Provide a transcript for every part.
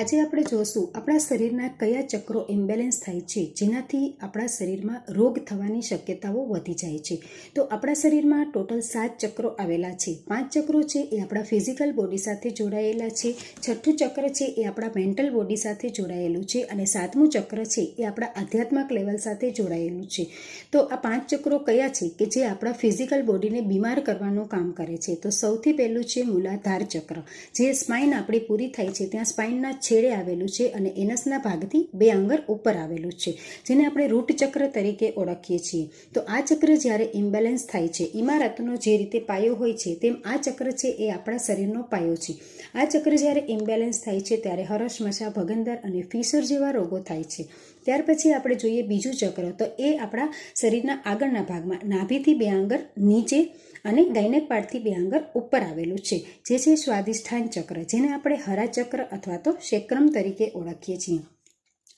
આજે આપણે જોશું આપણા શરીરના કયા ચક્રો ઇમ્બેલેન્સ થાય છે, જેનાથી આપણા શરીરમાં રોગ થવાની શક્યતાઓ વધી જાય છે. તો આપણા શરીરમાં ટોટલ સાત ચક્રો આવેલા છે. પાંચ ચક્રો છે એ આપણા ફિઝિકલ બોડી સાથે જોડાયેલા છે. છઠ્ઠું ચક્ર છે એ આપણા મેન્ટલ બોડી સાથે જોડાયેલું છે અને સાતમું ચક્ર છે એ આપણા આધ્યાત્મિક લેવલ સાથે જોડાયેલું છે. તો આ પાંચ ચક્રો કયા છે કે જે આપણા ફિઝિકલ બોડીને બીમાર કરવાનું કામ કરે છે? તો સૌથી પહેલું છે મૂલાધાર ચક્ર. જે સ્પાઇન આપણી પૂરી થાય છે, ત્યાં સ્પાઇનના છેડે આવેલું છે અને એનસના ભાગથી બે આંગર ઉપર આવેલું છે, જેને આપણે રૂટ ચક્ર તરીકે ઓળખીએ છીએ. તો આ ચક્ર જ્યારે ઇમ્બેલેન્સ થાય છે, ઇમારતનો જે રીતે પાયો હોય છે, તેમ આ ચક્ર છે એ આપણા શરીરનો પાયો છે. આ ચક્ર જ્યારે ઇમ્બેલેન્સ થાય છે, ત્યારે હરસમસા ભગંદર અને ફીસર જેવા રોગો થાય છે. ત્યાર પછી આપણે જોઈએ બીજું ચક્ર, તો એ આપણા શરીરના આગળના ભાગમાં નાભીથી બે આંગર નીચે અને ગાયનેક પાડથી બે આંગર ઉપર આવેલું છે, જે છે સ્વાદિષ્ઠાન ચક્ર, જેને આપણે હરા ચક્ર અથવા તો શેક્રમ તરીકે ઓળખીએ છીએ.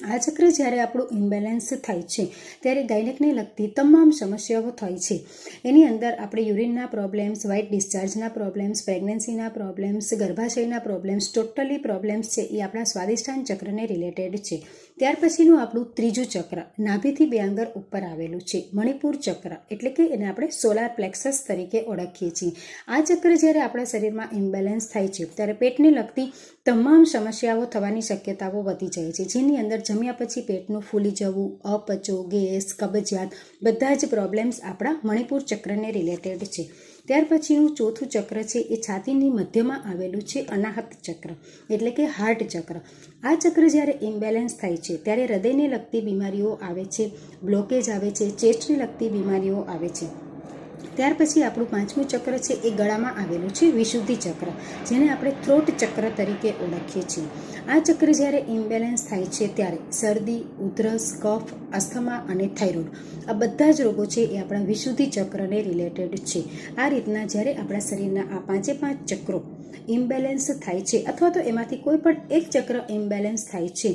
આ ચક્ર જ્યારે આપણું ઇમ્બેલેન્સ થાય છે, ત્યારે ગાયનેકને લગતી તમામ સમસ્યાઓ થાય છે. એની અંદર આપણે યુરિનના પ્રોબ્લેમ્સ, વ્હાઇટ ડિસ્ચાર્જના પ્રોબ્લેમ્સ, પ્રેગ્નન્સીના પ્રોબ્લેમ્સ, ગર્ભાશયના પ્રોબ્લેમ્સ, ટોટલી પ્રોબ્લેમ્સ છે, એ આપણા સ્વાદિષ્ઠાન ચક્રને રિલેટેડ છે. ત્યાર પછીનું આપણું ત્રીજું ચક્ર, નાભીથી બે આંગર ઉપર આવેલું છે, મણિપુર ચક્ર, એટલે કે એને આપણે સોલાર પ્લેક્સસ તરીકે ઓળખીએ છીએ. આ ચક્ર જ્યારે આપણા શરીરમાં ઇમ્બેલેન્સ થાય છે, ત્યારે પેટને લગતી તમામ સમસ્યાઓ થવાની શક્યતાઓ વધી જાય છે. જેની અંદર જમ્યા પછી પેટનું ફૂલી જવું, અપચો, ગેસ, કબજિયાત, બધા જ પ્રોબ્લેમ્સ આપણા મણિપુર ચક્રને રિલેટેડ છે. ત્યાર પછીનું ચોથું ચક્ર છે એ છાતીની મધ્યમાં આવેલું છે અનાહત ચક્ર, એટલે કે હાર્ટ ચક્ર. આ ચક્ર જ્યારે ઇમ્બેલેન્સ થાય છે, ત્યારે હૃદયને લગતી બીમારીઓ આવે છે, બ્લોકેજ આવે છે, ચેસ્ટને લગતી બીમારીઓ આવે છે. ત્યાર પછી આપણું પાંચમું ચક્ર છે એ ગળામાં આવેલું છે વિશુદ્ધિ ચક્ર, જેને આપણે થ્રોટ ચક્ર તરીકે ઓળખીએ છીએ. આ ચક્ર જ્યારે ઇમ્બેલેન્સ થાય છે ત્યારે શરદી, ઉધરસ, કફ, અસ્થમા અને થાઇરોઇડ આ બધા જ રોગો છે એ આપણા વિશુદ્ધિ ચક્રને રિલેટેડ છે. આ રીતના જ્યારે આપણા શરીરના આ પાંચે પાંચ ચક્રો ઇમ્બેલેન્સ થાય છે અથવા તો એમાંથી કોઈ પણ એક ચક્ર ઇમ્બેલેન્સ થાય છે,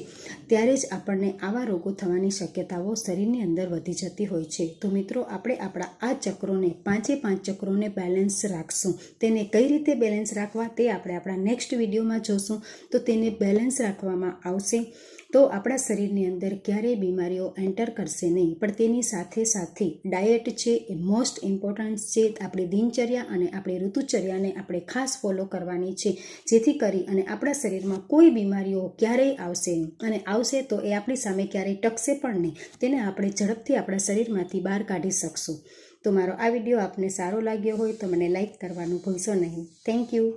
ત્યારે જ આપણને આવા રોગો થવાની શક્યતાઓ શરીરની અંદર વધી જતી હોય છે. તો મિત્રો, આપણે આપણા આ ચક્રોને, પાંચે પાંચ ચક્રોને બેલેન્સ રાખશું. તેને કઈ રીતે બેલેન્સ રાખવા તે આપણે આપણા નેક્સ્ટ વિડીયોમાં જોશું. તો તેને બેલેન્સ રાખવામાં આવશે તો આપણા શરીરની અંદર ક્યારેય બીમારીઓ એન્ટર કરશે નહીં. પણ તેની સાથે સાથે ડાયટ છે એ મોસ્ટ ઇમ્પોર્ટન્ટ છે. આપણી દિનચર્યા અને આપણી ઋતુચર્યાને આપણે ખાસ ફોલો કરવાની છે, જેથી કરી અને આપણા શરીરમાં કોઈ બીમારીઓ ક્યારેય આવશે નહીં. અને આવશે તો એ આપણી સામે ક્યારેય ટકશે પણ નહીં. તેને આપણે ઝડપથી આપણા શરીરમાંથી બહાર કાઢી શકશું. તો મારો આ વીડિયો આપને સારો લાગ્યો હોય તો મને લાઈક કરવાનું ભૂલશો નહીં. Thank you